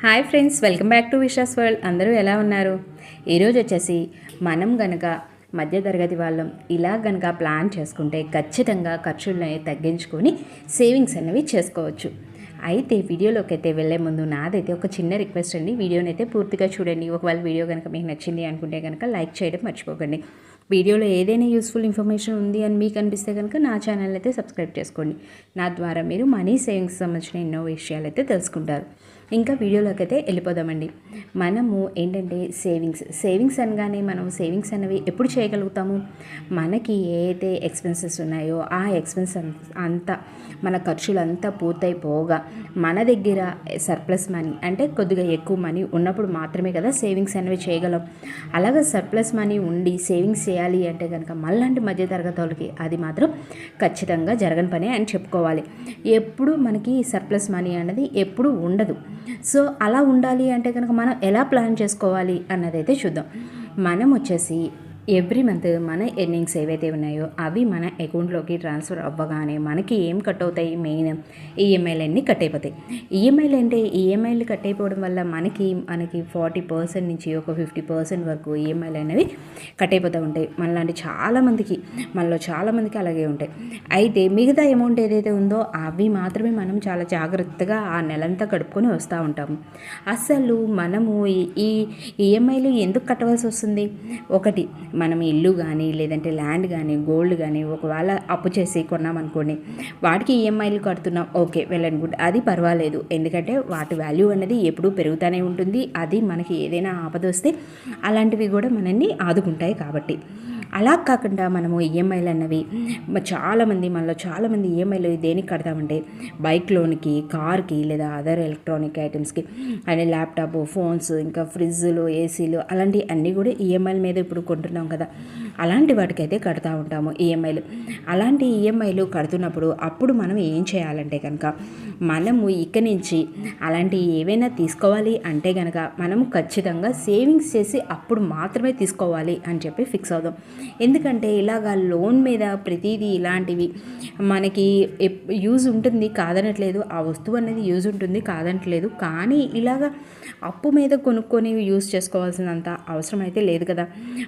Hi friends welcome back to Visha's world. అందరూ ఎలా ఉన్నారు? ఈరోజు వచ్చేసి మనం గనక మధ్యతరగతి వాళ్ళం ఇలా గనక ప్లాన్ చేసుకుంటే ఖచ్చితంగా ఖర్చులను తగ్గించుకొని సేవింగ్స్ అనేవి చేసుకోవచ్చు. అయితే వీడియోలోకి అయితే వెళ్ళే ముందు నాదైతే ఒక చిన్న రిక్వెస్ట్ అండి. వీడియోని అయితే పూర్తిగా చూడండి. ఒకవేళ వీడియో కనుక మీకు నచ్చింది అనుకుంటే కనుక లైక్ చేయడం మర్చిపోకండి. వీడియోలో ఏదైనా యూస్ఫుల్ ఇన్ఫర్మేషన్ ఉంది అని మీకు అనిపిస్తే కనుక నా ఛానల్ అయితే సబ్స్క్రైబ్ చేసుకోండి. నా ద్వారా మీరు మనీ సేవింగ్స్ సంబంధించిన ఎన్నో విషయాలు అయితే తెలుసుకుంటారు. ఇంకా వీడియోలోకి అయితే వెళ్ళిపోదామండి. మనము ఏంటంటే సేవింగ్స్ సేవింగ్స్ అనగానే మనం సేవింగ్స్ అనేవి ఎప్పుడు చేయగలుగుతాము? మనకి ఏ ఎక్స్పెన్సెస్ ఉన్నాయో ఆ ఎక్స్పెన్స్ అంతా మన ఖర్చులు అంతా పూర్తయిపోగా మన దగ్గర సర్ప్లస్ మనీ అంటే కొద్దిగా ఎక్కువ మనీ ఉన్నప్పుడు మాత్రమే కదా సేవింగ్స్ అనేవి చేయగలం. అలాగే సర్ప్లస్ మనీ ఉండి సేవింగ్స్ చేయాలి అంటే కనుక మళ్ళంటి మధ్య తరగతి వాళ్ళకి అది మాత్రం ఖచ్చితంగా జరగని పనే అని చెప్పుకోవాలి. ఎప్పుడు మనకి సర్ప్లస్ మనీ అనేది ఎప్పుడు ఉండదు. సో అలా ఉండాలి అంటే కనుక మనం ఎలా ప్లాన్ చేసుకోవాలి అన్నదైతే చూద్దాం. మనం వచ్చేసి ఎవ్రీ మంత్ మన ఎర్నింగ్స్ ఏవైతే ఉన్నాయో అవి మన అకౌంట్లోకి ట్రాన్స్ఫర్ అవ్వగానే మనకి ఏం కట్ అవుతాయి మెయిన్ ఈఎంఐలు అన్నీ కట్ అయిపోతాయి. ఈఎంఐలు అంటే ఈఎంఐలు కట్ అయిపోవడం వల్ల మనకి మనకి ఫార్టీ పర్సెంట్ నుంచి ఒక ఫిఫ్టీ పర్సెంట్ వరకు ఈఎంఐలు అనేవి కట్ అయిపోతూ ఉంటాయి. మనలాంటి చాలామందికి మనలో చాలామందికి అలాగే ఉంటాయి. అయితే మిగతా అమౌంట్ ఏదైతే ఉందో అవి మాత్రమే మనం చాలా జాగ్రత్తగా ఆ నెలంతా గడుపుకొని వస్తూ ఉంటాము. అసలు మనము ఈ ఈఎంఐలు ఎందుకు కట్టవలసి వస్తుంది? ఒకటి మనం ఇల్లు కానీ లేదంటే ల్యాండ్ కానీ గోల్డ్ కానీ ఒకవేళ అప్పు చేసి కొన్నామనుకోండి వాటికి ఈఎంఐలు కడుతున్నాం ఓకే వెళ్ళండి గుడ్. అది పర్వాలేదు. ఎందుకంటే వాటి వాల్యూ అనేది ఎప్పుడూ పెరుగుతూనే ఉంటుంది. అది మనకి ఏదైనా ఆపద వస్తే అలాంటివి కూడా మనల్ని ఆదుకుంటాయి కాబట్టి. అలా కాకుండా మనము ఈఎంఐలు అన్నవి చాలామంది మనలో చాలామంది ఈఎంఐలు దేనికి కడతామంటే బైక్ లోన్కి కార్కి లేదా అదర్ ఎలక్ట్రానిక్ ఐటమ్స్కి అండ్ ల్యాప్టాప్ ఫోన్స్ ఇంకా ఫ్రిడ్జ్లు ఏసీలు అలాంటి అన్నీ కూడా ఈఎంఐల మీద ఇప్పుడు కొంటున్నాం కదా. అలాంటి వాటికైతే కడుతూ ఉంటాము ఈఎంఐలు. అలాంటి ఈఎంఐలు కడుతున్నప్పుడు అప్పుడు మనం ఏం చేయాలంటే కనుక మనము ఇక్కడి నుంచి అలాంటి ఏవైనా తీసుకోవాలి అంటే కనుక మనం ఖచ్చితంగా సేవింగ్స్ చేసి అప్పుడు మాత్రమే తీసుకోవాలి అని చెప్పి ఫిక్స్ అవుదాం. ఎందుకంటే ఇలాగా లోన్ మీద ప్రతిదీ ఇలాంటివి మనకి యూజ్ ఉంటుంది కాదనట్లేదు. ఆ వస్తువు అనేది యూజ్ ఉంటుంది కాదనట్లేదు. కానీ ఇలాగా అప్పు మీద కొనుక్కొని యూజ్ చేసుకోవాల్సినంత అవసరం అయితే లేదు కదా.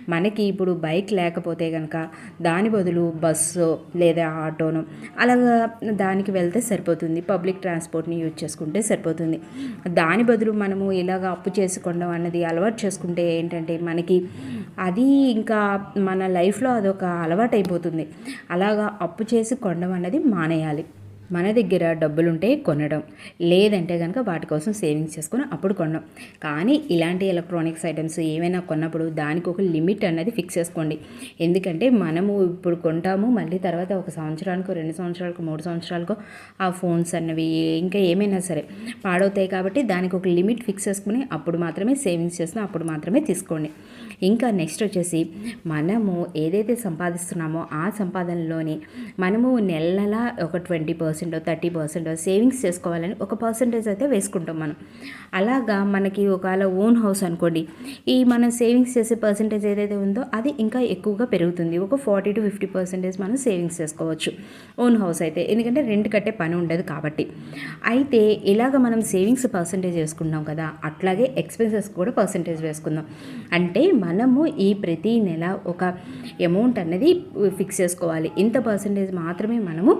మనకి ఇప్పుడు బైక్ లేకపోతే కనుక దాని బదులు బస్సు లేదా ఆటోను అలాగా దానికి వెళ్తే సరిపోతుంది. పబ్లిక్ ట్రాన్స్పోర్ట్ని యూజ్ చేసుకుంటే సరిపోతుంది. దాని బదులు మనము ఇలాగ అప్పు చేసుకోవడం అన్నది అలవాటు చేసుకుంటే ఏంటంటే మనకి అది ఇంకా మన లైఫ్లో అదొక అలవాటు అయిపోతుంది అలాగా అప్పు చేసి కొనడం అన్నది మానేయాలి. మన దగ్గర డబ్బులుంటే కొనడం. లేదంటే కనుక వాటి కోసం సేవింగ్స్ చేసుకొని అప్పుడు కొనడం. కానీ ఇలాంటి ఎలక్ట్రానిక్స్ ఐటమ్స్ ఏమైనా కొన్నప్పుడు దానికి ఒక లిమిట్ అనేది ఫిక్స్ చేసుకోండి. ఎందుకంటే మనము ఇప్పుడు కొంటాము మళ్ళీ తర్వాత ఒక సంవత్సరానికి రెండు సంవత్సరాలకు మూడు సంవత్సరాలకు ఆ ఫోన్స్ అన్నవి ఇంకా ఏమైనా సరే పాడవుతాయి కాబట్టి దానికి ఒక లిమిట్ ఫిక్స్ చేసుకుని అప్పుడు మాత్రమే సేవింగ్స్ చేసినా అప్పుడు మాత్రమే తీసుకోండి. ఇంకా నెక్స్ట్ వచ్చేసి మనము ఏదైతే సంపాదిస్తున్నామో ఆ సంపాదనలోని మనము నెల నెల ఒక twenty percent thirty percent savings చేసుకోవాలని ఒక పర్సంటేజ్ అయితే వేసుకుంటాం మనం. అలాగా మనకి ఒకవేళ ఓన్ హౌస్ అనుకోండి ఈ మనం సేవింగ్స్ చేసే పర్సంటేజ్ ఏదైతే ఉందో అది ఇంకా ఎక్కువగా పెరుగుతుంది. ఒక ఫార్టీ టు ఫిఫ్టీ పర్సెంటేజ్ మనం సేవింగ్స్ చేసుకోవచ్చు. ఓన్ హౌస్ అయితే ఎందుకంటే రెంట్ కట్టే పని ఉండదు కాబట్టి. అయితే ఇలాగ మనం సేవింగ్స్ పర్సంటేజ్ వేసుకున్నాం కదా అట్లాగే ఎక్స్పెన్సెస్ కూడా పర్సంటేజ్ వేసుకుందాం. అంటే మనము ఈ ప్రతి నెల ఒక అమౌంట్ అనేది ఫిక్స్ చేసుకోవాలి. ఇంత పర్సంటేజ్ మాత్రమే మనము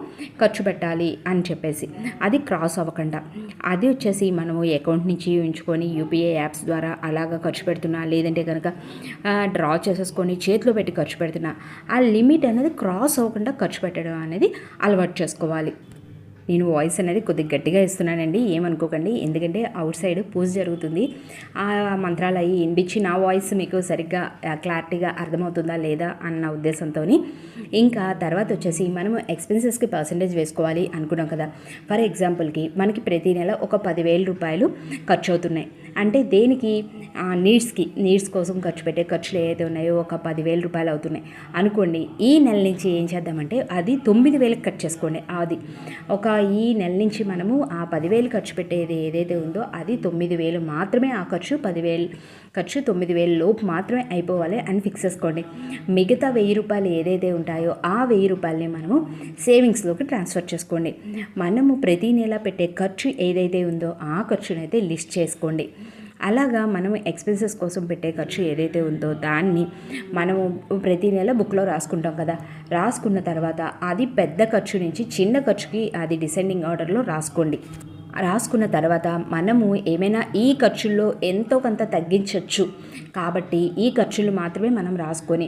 ఖర్చు పెట్టాలి అని చెప్పేసి. అది క్రాస్ అవ్వకుండా. అది వచ్చేసి మనము అకౌంట్ నుంచి ఉంచుకొని యూపీఐ యాప్స్ ద్వారా అలాగా ఖర్చు పెడుతున్నా లేదంటే కనుక డ్రా చేసేసుకొని చేతిలో పెట్టి ఖర్చు పెడుతున్నా ఆ లిమిట్ అనేది క్రాస్ అవ్వకుండా ఖర్చు పెట్టడం అనేది అలవాటు చేసుకోవాలి. నేను వాయిస్ అనేది కొద్దిగా గట్టిగా ఇస్తున్నానండి ఏమనుకోకండి. ఎందుకంటే అవుట్ సైడ్ పూజ జరుగుతుంది. ఆ మంత్రాలు అవి వినిపించి నా వాయిస్ మీకు సరిగ్గా క్లారిటీగా అర్థమవుతుందా లేదా అన్న ఉద్దేశంతో ఇంకా తర్వాత వచ్చేసి మనం ఎక్స్పెన్సెస్కి పర్సంటేజ్ వేసుకోవాలి అనుకున్నాం కదా. ఫర్ ఎగ్జాంపుల్కి మనకి ప్రతి నెల ఒక పదివేల రూపాయలు ఖర్చు అవుతున్నాయి అంటే దేనికి? నీడ్స్కి. నీడ్స్ కోసం ఖర్చు పెట్టే ఖర్చులు ఏదైతే ఉన్నాయో ఒక పదివేల రూపాయలు అవుతున్నాయి. అనుకోండి ఈ నెల నుంచి ఏం చేద్దామంటే అది తొమ్మిది వేలకు కట్ చేసుకోండి అది ఒక ఈ నెల నుంచి మనము ఆ పదివేలు ఖర్చు పెట్టేది ఏదైతే ఉందో అది తొమ్మిది వేలు మాత్రమే ఆ ఖర్చు పదివేలు ఖర్చు తొమ్మిది వేలు లోపు మాత్రమే అయిపోవాలి అని ఫిక్స్ చేసుకోండి. మిగతా వెయ్యి రూపాయలు ఏదైతే ఉంటాయో ఆ వెయ్యి రూపాయలని మనము సేవింగ్స్లోకి ట్రాన్స్ఫర్ చేసుకోండి. మనము ప్రతి నెల పెట్టే ఖర్చు ఏదైతే ఉందో ఆ ఖర్చునైతే లిస్ట్ చేసుకోండి. అలాగా మనం ఎక్స్పెన్సెస్ కోసం పెట్టే ఖర్చు ఏదైతే ఉందో దాన్ని మనము ప్రతి నెల బుక్లో రాసుకుంటాం కదా. రాసుకున్న తర్వాత అది పెద్ద ఖర్చు నుంచి చిన్న ఖర్చుకి అది డిసెండింగ్ ఆర్డర్లో రాసుకోండి. రాసుకున్న తర్వాత మనము ఏమైనా ఈ ఖర్చుల్లో ఎంతో కొంత తగ్గించవచ్చు కాబట్టి ఈ ఖర్చులు మాత్రమే మనం రాసుకొని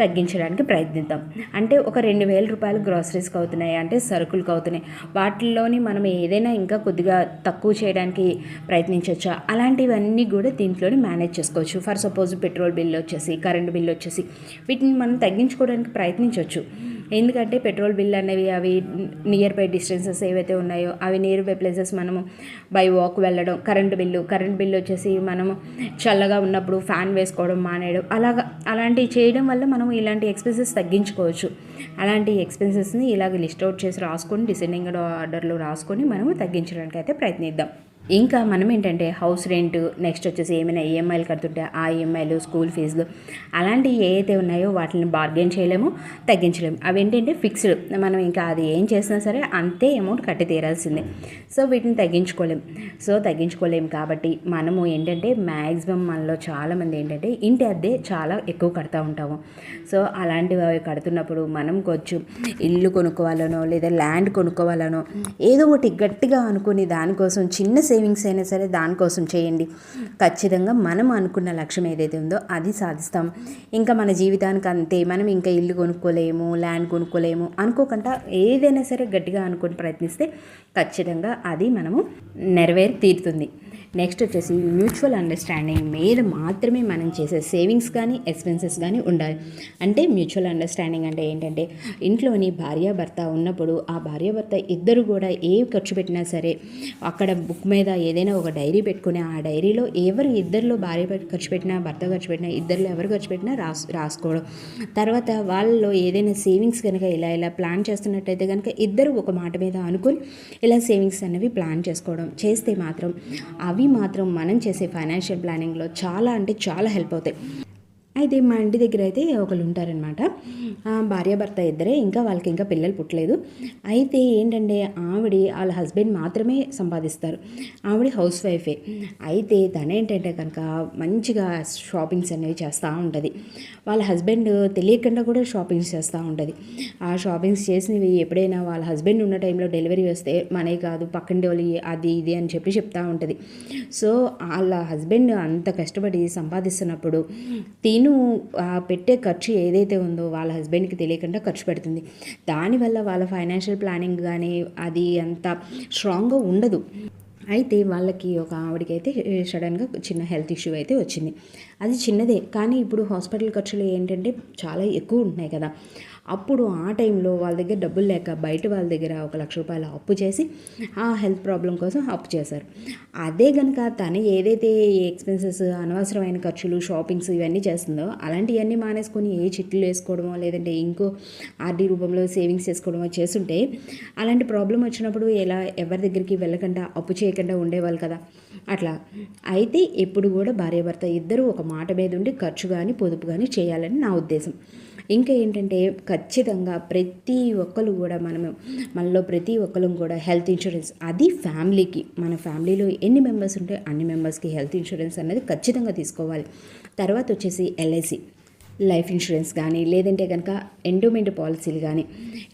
తగ్గించడానికి ప్రయత్నిద్దాం. అంటే ఒక రెండు వేల రూపాయలు గ్రాసరీస్కి అవుతున్నాయి అంటే సరుకులకు అవుతున్నాయి వాటిల్లోని మనం ఏదైనా ఇంకా కొద్దిగా తక్కువ చేయడానికి ప్రయత్నించవచ్చా అలాంటివన్నీ కూడా దీంట్లోనే మేనేజ్ చేసుకోవచ్చు. ఫర్ సపోజ్ పెట్రోల్ బిల్ వచ్చేసి కరెంటు బిల్ వచ్చేసి వీటిని మనం తగ్గించుకోవడానికి ప్రయత్నించవచ్చు ఎందుకంటే పెట్రోల్ బిల్ అనేవి అవి నియర్ బై డిస్టెన్సెస్ ఏవైతే ఉన్నాయో అవి నియర్ బై ప్లేసెస్ మనము బై వాక్ వెళ్ళడం కరెంటు బిల్లు కరెంట్ బిల్లు వచ్చేసి మనము చల్లగా ఉన్నప్పుడు ఫ్యాన్ వేసుకోవడం మానేయడం అలాగా అలాంటివి చేయడం వల్ల మనం ఇలాంటి ఎక్స్పెన్సెస్ తగ్గించుకోవచ్చు. అలాంటి ఎక్స్పెన్సెస్ని ఇలాగ లిస్ట్ అవుట్ చేసి రాసుకొని డిసెండింగ్ ఆర్డర్లో రాసుకొని మనము తగ్గించడానికి అయితే ప్రయత్నిద్దాం. ఇంకా మనం ఏంటంటే హౌస్ రెంట్ నెక్స్ట్ వచ్చేసి ఏమైనా ఈఎంఐలు కడుతుంటే ఆ ఈఎంఐలు స్కూల్ ఫీజులు అలాంటివి ఏవైతే ఉన్నాయో వాటిని బార్గెన్ చేయలేము తగ్గించలేము. అవి ఏంటంటే ఫిక్స్డ్. మనం ఇంకా అది ఏం చేసినా సరే అంతే అమౌంట్ కట్టి తీరాల్సిందే. సో వీటిని తగ్గించుకోలేం. సో తగ్గించుకోలేము కాబట్టి మనము ఏంటంటే మ్యాక్సిమం మనలో చాలామంది ఏంటంటే ఇంటి అద్దె చాలా ఎక్కువ కడతా ఉంటాము. సో అలాంటివి అవి కడుతున్నప్పుడు మనం కొంచెం ఇల్లు కొనుక్కోవాలనో లేదా ల్యాండ్ కొనుక్కోవాలనో ఏదో ఒకటి గట్టిగా అనుకుని దానికోసం చిన్న సేవింగ్స్ అయినా సరే దానికోసం చేయండి. ఖచ్చితంగా మనం అనుకున్న లక్ష్యం ఏదైతే ఉందో అది సాధిస్తాం. ఇంకా మన జీవితానికి అంతే మనం ఇంకా ఇల్లు కొనుక్కోలేము ల్యాండ్ కొనుక్కోలేము అనుకోకుండా ఏదైనా సరే గట్టిగా అనుకుని ప్రయత్నిస్తే ఖచ్చితంగా అది మనము నెరవేరి తీరుతుంది. నెక్స్ట్ వచ్చేసి మ్యూచువల్ అండర్స్టాండింగ్ మీద మాత్రమే మనం చేసే సేవింగ్స్ కానీ ఎక్స్పెన్సెస్ కానీ ఉండాలి. అంటే మ్యూచువల్ అండర్స్టాండింగ్ అంటే ఏంటంటే ఇంట్లోని భార్యాభర్త ఉన్నప్పుడు ఆ భార్యాభర్త ఇద్దరు కూడా ఏ ఖర్చు పెట్టినా సరే అక్కడ బుక్ మీద ఏదైనా ఒక డైరీ పెట్టుకుని ఆ డైరీలో ఎవరు ఇద్దరిలో భార్య ఖర్చు పెట్టినా భర్త ఖర్చు పెట్టినా ఇద్దరిలో ఎవరు ఖర్చు పెట్టినా రాసు రాసుకోవడం. తర్వాత వాళ్ళలో ఏదైనా సేవింగ్స్ కనుక ఇలా ఇలా ప్లాన్ చేస్తున్నట్టయితే కనుక ఇద్దరు ఒక మాట మీద అనుకుని ఇలా సేవింగ్స్ అనేవి ప్లాన్ చేసుకోవడం. చేస్తే మాత్రం అవి మాత్రం మనం చేసే ఫైనాన్షియల్ ప్లానింగ్లో చాలా అంటే చాలా హెల్ప్ అవుతాయి. అయితే మా ఇంటి దగ్గర అయితే ఒకళ్ళు ఉంటారనమాట భార్యాభర్త ఇద్దరే ఇంకా వాళ్ళకి ఇంకా పిల్లలు పుట్టలేదు. అయితే ఏంటంటే ఆవిడ వాళ్ళ హస్బెండ్ మాత్రమే సంపాదిస్తారు. ఆవిడ హౌస్ వైఫే. అయితే తనేంటంటే కనుక మంచిగా షాపింగ్స్ అనేవి చేస్తూ ఉంటుంది. వాళ్ళ హస్బెండ్ తెలియకుండా కూడా షాపింగ్స్ చేస్తూ ఉంటుంది. ఆ షాపింగ్స్ చేసినవి ఎప్పుడైనా వాళ్ళ హస్బెండ్ ఉన్న టైంలో డెలివరీ వస్తే మనే కాదు పక్కన వాళ్ళు అది ఇది అని చెప్పి చెప్తూ ఉంటుంది. సో వాళ్ళ హస్బెండ్ అంత కష్టపడి సంపాదిస్తున్నప్పుడు తిను పెట్టే ఖర్చు ఏదైతే ఉందో వాళ్ళ హస్బెండ్కి తెలియకుండా ఖర్చు పెడుతుంది. దానివల్ల వాళ్ళ ఫైనాన్షియల్ ప్లానింగ్ కానీ అది అంత స్ట్రాంగ్గా ఉండదు. అయితే వాళ్ళకి ఒక ఆవిడకి అయితే సడన్గా చిన్న హెల్త్ ఇష్యూ అయితే వచ్చింది. అది చిన్నదే. కానీ ఇప్పుడు హాస్పిటల్ ఖర్చులు ఏంటంటే చాలా ఎక్కువ ఉంటున్నాయి కదా. అప్పుడు ఆ టైంలో వాళ్ళ దగ్గర డబ్బులు లేక బయట వాళ్ళ దగ్గర ఒక లక్ష రూపాయలు అప్పు చేసి ఆ హెల్త్ ప్రాబ్లం కోసం అప్పు చేశారు. అదే కనుక తను ఏదైతే ఎక్స్పెన్సెస్ అనవసరమైన ఖర్చులు షాపింగ్స్ ఇవన్నీ చేస్తుందో అలాంటివన్నీ మానేసుకొని ఏ చిట్లు వేసుకోవడమో లేదంటే ఇంకో ఆర్డీ రూపంలో సేవింగ్స్ చేసుకోవడమో చేస్తుంటే అలాంటి ప్రాబ్లం వచ్చినప్పుడు ఎలా ఎవరి దగ్గరికి వెళ్ళకుండా అప్పు చేయకుండా ఉండేవాళ్ళు కదా. అట్లా. అయితే ఎప్పుడు కూడా భార్యాభర్త ఇద్దరు ఒక మాట మీద ఉండి ఖర్చు కానీ పొదుపు కానీ చేయాలని నా ఉద్దేశం. ఇంకా ఏంటంటే ఖచ్చితంగా ప్రతి ఒక్కరు కూడా మనము మనలో ప్రతి ఒక్కరు కూడా హెల్త్ ఇన్సూరెన్స్ అది ఫ్యామిలీకి మన ఫ్యామిలీలో ఎన్ని మెంబర్స్ ఉంటే అన్ని మెంబర్స్కి హెల్త్ ఇన్సూరెన్స్ అనేది ఖచ్చితంగా తీసుకోవాలి. తర్వాత వచ్చేసి ఎల్ఐసి. లైఫ్ ఇన్సూరెన్స్ కానీ లేదంటే కనుక ఎండోమెంట్ పాలసీలు కానీ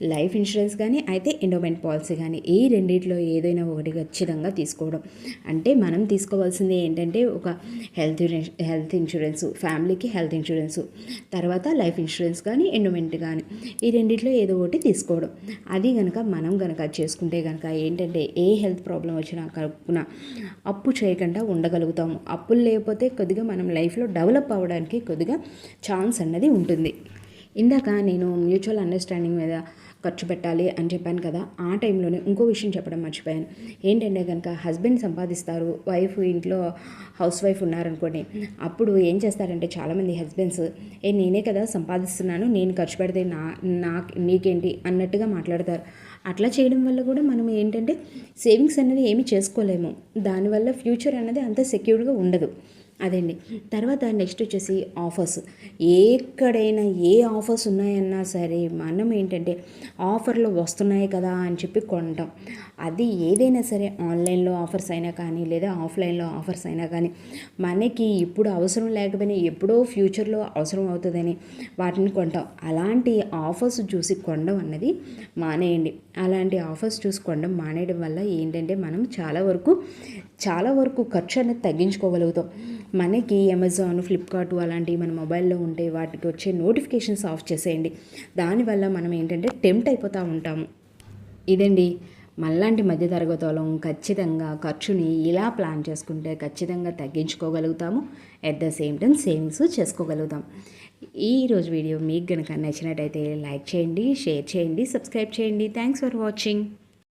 లైఫ్ ఇన్సూరెన్స్ కానీ అయితే ఎండోమెంట్ పాలసీ కానీ ఈ రెండిట్లో ఏదైనా ఒకటి ఖచ్చితంగా తీసుకోవడం. అంటే మనం తీసుకోవాల్సింది ఏంటంటే ఒక హెల్త్ హెల్త్ ఇన్సూరెన్స్ ఫ్యామిలీకి హెల్త్ ఇన్సూరెన్స్ తర్వాత లైఫ్ ఇన్సూరెన్స్ కానీ ఎండోమెంట్ కానీ ఈ రెండిట్లో ఏదో ఒకటి తీసుకోవడం. అది కనుక మనం కనుక చేసుకుంటే కనుక ఏంటంటే ఏ హెల్త్ ప్రాబ్లం వచ్చినా కలుపుకున్న అప్పు చేయకుండా ఉండగలుగుతాము. అప్పులు లేకపోతే కొద్దిగా మనం లైఫ్లో డెవలప్ అవ్వడానికి కొద్దిగా ఛాన్స్ అన్నది ఉంటుంది. ఇందాక నేను మ్యూచువల్ అండర్స్టాండింగ్ మీద ఖర్చు పెట్టాలి అని చెప్పాను కదా ఆ టైంలోనే ఇంకో విషయం చెప్పడం మర్చిపోయాను. ఏంటంటే కనుక హస్బెండ్ సంపాదిస్తారు వైఫ్ ఇంట్లో హౌస్ వైఫ్ ఉన్నారనుకోండి అప్పుడు ఏం చేస్తారంటే చాలామంది హస్బెండ్స్ ఏ నేనే కదా సంపాదిస్తున్నాను నేను ఖర్చు పెడితే నా నా నీకేంటి? అన్నట్టుగా మాట్లాడతారు. అట్లా చేయడం వల్ల కూడా మనం ఏంటంటే సేవింగ్స్ అనేది ఏమి చేసుకోలేము. దానివల్ల ఫ్యూచర్ అనేది అంత సెక్యూర్డ్గా ఉండదు. అదండి. తర్వాత నెక్స్ట్ వచ్చేసి ఆఫర్స్ ఎక్కడైనా ఏ ఆఫర్స్ ఉన్నాయన్నా సరే మనం ఏంటంటే ఆఫర్లు వస్తున్నాయి కదా అని చెప్పి కొంటాం. అది ఏదైనా సరే ఆన్లైన్లో ఆఫర్స్ అయినా కానీ లేదా ఆఫ్లైన్లో ఆఫర్స్ అయినా కానీ మనకి ఇప్పుడు అవసరం లేకపోయినా ఎప్పుడో ఫ్యూచర్లో అవసరం అవుతుందని వాటిని కొంటాం. అలాంటి ఆఫర్స్ చూసి కొనడం అన్నది మానేయండి. అలాంటి ఆఫర్స్ చూసుకోవడం మానేయడం వల్ల ఏంటంటే మనం చాలా వరకు చాలా వరకు ఖర్చు అనేది తగ్గించుకోగలుగుతాం. మనకి అమెజాన్ ఫ్లిప్కార్ట్ అలాంటివి మన మొబైల్లో ఉంటే వాటికి వచ్చే నోటిఫికేషన్స్ ఆఫ్ చేసేయండి. దానివల్ల మనం ఏంటంటే టెంప్ట్ అయిపోతూ ఉంటాము. ఇదండి మళ్ళాంటి మధ్య తరగతి వాళ్ళం ఖచ్చితంగా ఖర్చుని ఇలా ప్లాన్ చేసుకుంటే ఖచ్చితంగా తగ్గించుకోగలుగుతాము. At the same time savings చేసుకోగలుగుతాం. ఈరోజు వీడియో మీకు కనుక నచ్చినట్టయితే లైక్ చేయండి షేర్ చేయండి సబ్స్క్రైబ్ చేయండి. Thanks for watching